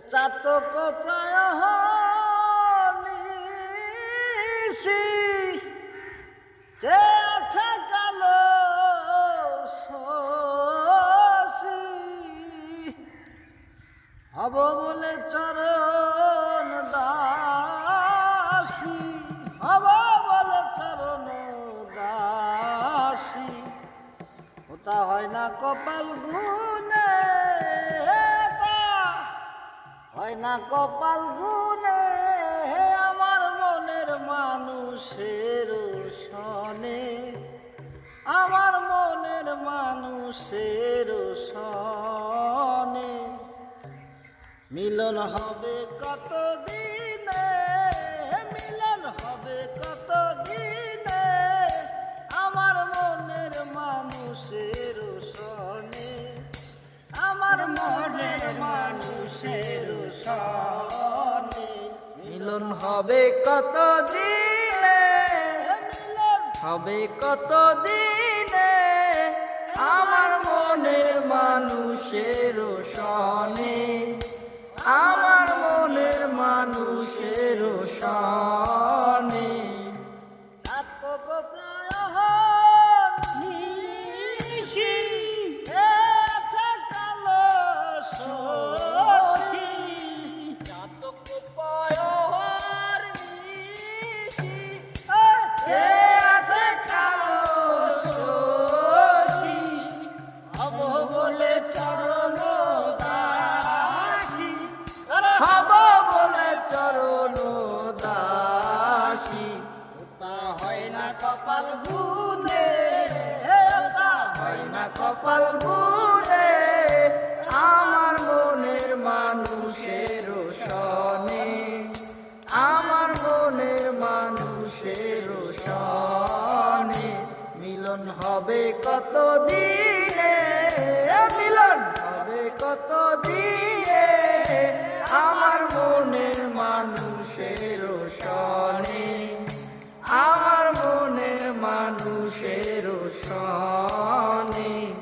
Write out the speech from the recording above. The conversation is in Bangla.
চাতক প্রায় আছে কালো শশী? হব বলে চরণ দাসী। বলে চরণ হয় না কপাল গুনে না কপাল গুনে, হে আমার মনের মানুষের সনে আমার মনের মানুষের সনে মিলন হবে কত দিনে মিলন হবে হবে কত দিনে? হবে কত দিনে? আমার মনের মানুষের সনে আমার মনের মানুষের সনে আত্মক ফাল্গুনে আমার মনের আমার মিলন হবে কত মিলন হবে কত আমার মানুষের সনে আমার মনের মানুষের সনে